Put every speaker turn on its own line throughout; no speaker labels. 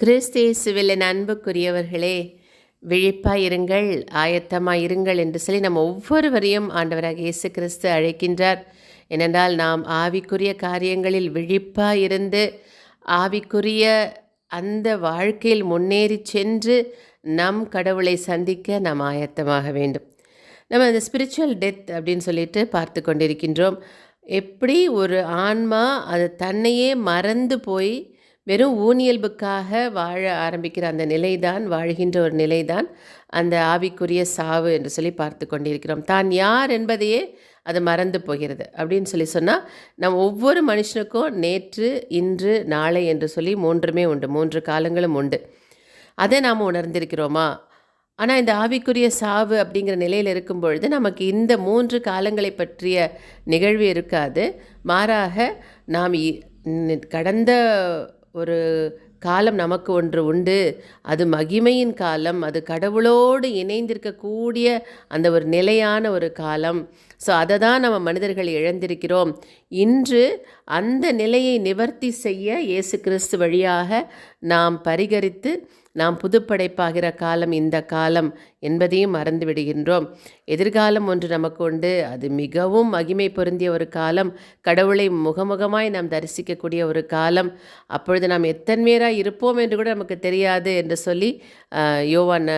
கிறிஸ்தேசுவில் அன்புக்குரியவர்களே விழிப்பாக இருங்கள் ஆயத்தமாக இருங்கள் என்று சொல்லி நம்ம ஒவ்வொருவரையும் ஆண்டவராக இயேசு கிறிஸ்து அழைக்கின்றார். ஏனென்றால் நாம் ஆவிக்குரிய காரியங்களில் விழிப்பாக இருந்து ஆவிக்குரிய அந்த வாழ்க்கையில் முன்னேறி சென்று நம் கடவுளை சந்திக்க நாம் ஆயத்தமாக வேண்டும். நம்ம அந்த ஸ்பிரிச்சுவல் டெத் அப்படின்னு சொல்லிட்டு பார்த்து கொண்டிருக்கின்றோம். எப்படி ஒரு ஆன்மா அது தன்னையே மறந்து போய் வெறும் ஊனியல்புக்காக வாழ ஆரம்பிக்கிற அந்த நிலைதான் வாழ்கின்ற ஒரு நிலைதான் அந்த ஆவிக்குரிய சாவு என்று சொல்லி பார்த்து கொண்டிருக்கிறோம். தான் யார் என்பதையே அது மறந்து போகிறது. அப்படின்னு சொல்லி சொன்னால் நம் ஒவ்வொரு மனுஷனுக்கும் நேற்று இன்று நாளை என்று சொல்லி மூன்றுமே உண்டு. மூன்று காலங்களும் உண்டு. அதை நாம் உணர்ந்திருக்கிறோமா? ஆனால் இந்த ஆவிக்குரிய சாவு அப்படிங்கிற நிலையில் இருக்கும் பொழுது நமக்கு இந்த மூன்று காலங்களை பற்றிய நிகழ்வு இருக்காது. மாறாக நாம் இ- கடந்த ஒரு காலம் நமக்கு ஒன்று உண்டு. அது மகிமையின் காலம். அது கடவுளோடு இணைந்திருக்கக்கூடிய அந்த ஒரு நிலையான ஒரு காலம். ஸோ அதை தான் நம்ம மனிதர்கள் இழந்திருக்கிறோம். இன்று அந்த நிலையை நிவர்த்தி செய்ய இயேசு கிறிஸ்து வழியாக நாம் பரிகரித்து நாம் புதுப்படைப்பாகிற காலம் இந்த காலம் என்பதையும் மறந்து விடுகின்றோம் எதிர்காலம் ஒன்று நமக்கு உண்டு அது மிகவும் மகிமை பொருந்திய ஒரு காலம். கடவுளை முகமுகமாய் நாம் தரிசிக்கக்கூடிய ஒரு காலம். அப்பொழுது நாம் எத்தன்மையராக இருப்போம் என்று கூட நமக்கு தெரியாது என்று சொல்லி யோவான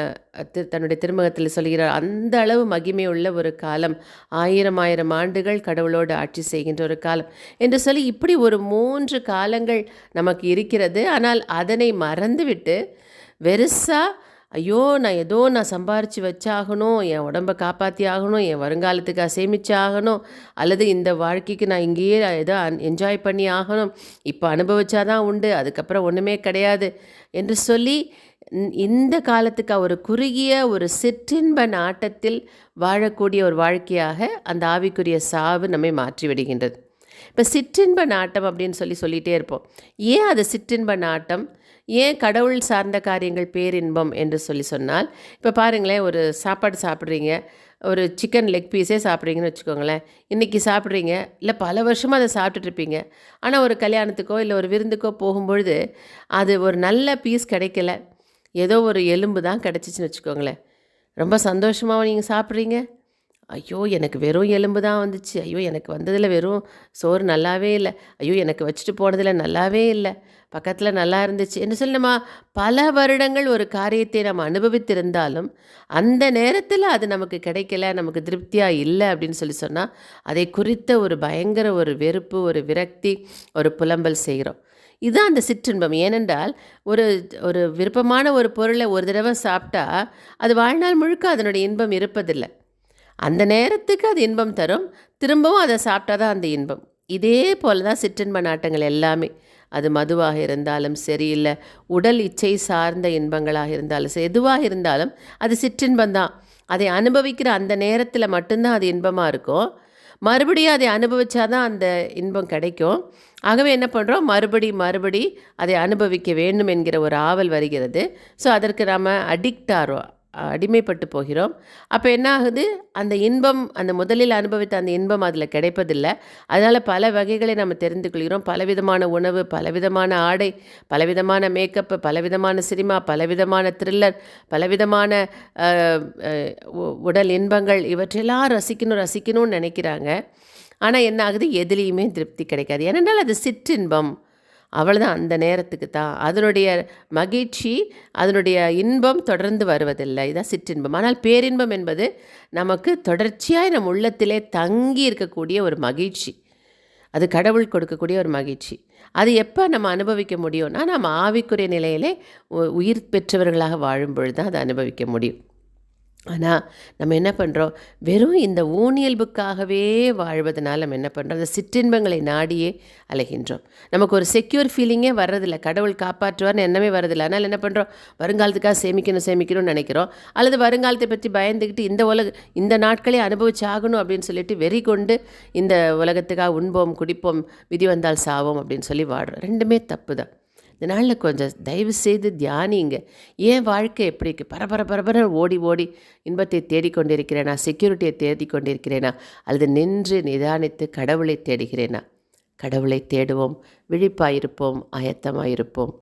தன்னுடைய திருமகத்தில் சொல்கிறார் அந்த அளவு மகிமை உள்ள ஒரு காலம் ஆயிரம் ஆயிரம் ஆண்டுகள் கடவுளோடு ஆட்சி செய்கின்ற ஒரு காலம் என்று சொல்லி இப்படி ஒரு மூன்று காலங்கள் நமக்கு இருக்கிறது. ஆனால் அதனை மறந்துவிட்டு வெறுசா ஐயோ நான் ஏதோ நான் சம்பாரித்து வச்சாகணும் என் உடம்பை காப்பாற்றி ஆகணும் என் வருங்காலத்துக்காக சேமித்து ஆகணும் அல்லது இந்த வாழ்க்கைக்கு நான் இங்கேயே ஏதோ என்ஜாய் பண்ணி ஆகணும் இப்போ அனுபவிச்சாதான் உண்டு அதுக்கப்புறம் ஒன்றுமே கிடையாது என்று சொல்லி இந்த காலத்துக்கு ஒரு குறுகிய ஒரு சிற்றின்ப நாட்டத்தில் வாழக்கூடிய ஒரு வாழ்க்கையாக அந்த ஆவிக்குரிய சாவு நம்மை மாற்றி விடுகின்றது இப்போ சிற்றின்ப நாட்டம் அப்படின்னு சொல்லி சொல்லிகிட்டே இருப்போம். ஏன் அது சிற்றின்ப நாட்டம்? ஏன் கடவுள் சார்ந்த காரியங்கள் பேரின்பம் என்று சொல்லி சொன்னால் இப்போ பாருங்களேன் ஒரு சாப்பாடு சாப்பிட்றீங்க ஒரு சிக்கன் லெக் பீஸே சாப்பிட்றீங்கன்னு வச்சுக்கோங்களேன் இன்றைக்கி சாப்பிட்றீங்க இல்லை பல வருஷமாக அதை சாப்பிட்டுட்டு இருப்பீங்க. ஆனால் ஒரு கல்யாணத்துக்கோ இல்லை ஒரு விருந்துக்கோ போகும்பொழுது அது ஒரு நல்ல பீஸ் கிடைக்கல. ஏதோ ஒரு எலும்பு தான் கிடச்சிச்சின்னு வச்சுக்கோங்களேன். ரொம்ப சந்தோஷமாக நீங்கள் சாப்பிட்றீங்க? ஐயோ எனக்கு வெறும் எலும்பு தான் வந்துச்சு. ஐயோ எனக்கு வந்ததில் வெறும் சோறு நல்லாவே இல்லை. ஐயோ எனக்கு வச்சுட்டு போனதில் நல்லாவே இல்லை. பக்கத்தில் நல்லா இருந்துச்சு. என்று சொல்லி நம்ம பல வருடங்கள் ஒரு காரியத்தை நம்ம அனுபவித்திருந்தாலும் அந்த நேரத்தில் அது நமக்கு கிடைக்கல நமக்கு திருப்தியாக இல்லை அப்படின்னு சொல்லி சொன்னால் அதை குறித்த ஒரு பயங்கர ஒரு வெறுப்பு ஒரு விரக்தி ஒரு புலம்பல் செய்கிறோம் இதுதான் அந்த சிற்றின்பம். ஏனென்றால் ஒரு ஒரு விருப்பமான ஒரு பொருளை ஒரு தடவை சாப்பிட்டா அது வாழ்நாள் முழுக்க அதனுடைய இன்பம் இருப்பதில்லை. அந்த நேரத்துக்கு அது இன்பம் தரும். திரும்பவும் அதை சாப்பிட்டா தான் அந்த இன்பம். இதே போல தான் சிற்றின்ப நாட்டங்கள் எல்லாமே. அது மதுவாக இருந்தாலும் சரி இல்லை உடல் இச்சை சார்ந்த இன்பங்களாக இருந்தாலும் சரி எதுவாக இருந்தாலும் அது சிற்றின்பம் தான். அதை அனுபவிக்கிற அந்த நேரத்தில் மட்டும்தான் அது இன்பமாக இருக்கும் மறுபடியும் அதை அனுபவிச்சாதான் அந்த இன்பம் கிடைக்கும். ஆகவே என்ன பண்ணுறோம் மறுபடி மறுபடி அதை அனுபவிக்க வேண்டும் என்கிற ஒரு ஆவல் வருகிறது. ஸோ அதற்கு நாம் அடிக்ட் ஆகிறோம் அடிமைப்பட்டு போகிறோம். அப்போ என்ன ஆகுது அந்த இன்பம் அந்த முதலில் அனுபவித்த அந்த இன்பம் அதில் கிடைப்பதில்லை. அதனால் பல வகைகளை நம்ம தெரிந்து கொள்கிறோம். பலவிதமான உணவு பலவிதமான ஆடை பலவிதமான மேக்கப்பு பலவிதமான சினிமா பலவிதமான த்ரில்லர் பலவிதமான உ- உடல் இன்பங்கள் இவற்றெல்லாம் ரசிக்கணும் ரசிக்கணும்னு நினைக்கிறாங்க. ஆனால் என்ன ஆகுது எதுலேயுமே திருப்தி கிடைக்காது. ஏனென்றால் அது சிற்றின்பம். அவ்வளோதான் அந்த நேரத்துக்கு தான். அதனுடைய மகிழ்ச்சி அதனுடைய இன்பம் தொடர்ந்து வருவதில்லை. இதான் சிற்றின்பம். ஆனால் பேரின்பம் என்பது நமக்கு தொடர்ச்சியாக நம் உள்ளத்திலே தங்கி இருக்கக்கூடிய ஒரு மகிழ்ச்சி. அது கடவுள் கொடுக்கக்கூடிய ஒரு மகிழ்ச்சி. அது எப்போ நம்ம அனுபவிக்க முடியும்னா நம்ம ஆவிக்குரிய நிலையிலே உ- உயிர் பெற்றவர்களாக வாழும் பொழுது தான் அதை அனுபவிக்க முடியும். ஆனால் நம்ம என்ன பண்ணுறோம் வெறும் இந்த ஊனியல்புக்காகவே வாழ்வதனால் நம்ம என்ன பண்ணுறோம் அந்த சிற்றின்பங்களை நாடியே அலைகின்றோம். நமக்கு ஒரு செக்யூர் ஃபீலிங்கே வர்றதில்ல. கடவுள் காப்பாற்றுவார்னு எண்ணமே வரதில்லை அதனால் என்ன பண்ணுறோம் வருங்காலத்துக்காக சேமிக்கணும் சேமிக்கணும்னு நினைக்கிறோம். அல்லது வருங்காலத்தை பற்றி பயந்துக்கிட்டு இந்த உலக இந்த நாட்களே அனுபவிச்சாகணும் அப்படின்னு சொல்லிட்டு வெறி கொண்டு இந்த உலகத்துக்காக உண்போம் குடிப்போம் விதி வந்தால் சாவோம் அப்படின்னு சொல்லி வாடுறோம். ரெண்டுமே தப்பு தான். இந்த நாளில் கொஞ்சம் தயவு செய்து தியானிங்க. ஏன் வாழ்க்கை எப்படி இருக்குது பரபர பரபர ஓடி ஓடி இன்பத்தை தேடிக்கொண்டிருக்கிறேனா? செக்யூரிட்டியை தேடிக்கொண்டிருக்கிறேனா? அல்லது நின்று நிதானித்து கடவுளை தேடுகிறேனா? கடவுளை தேடுவோம் விழிப்பாயிருப்போம் ஆயத்தமாயிருப்போம்.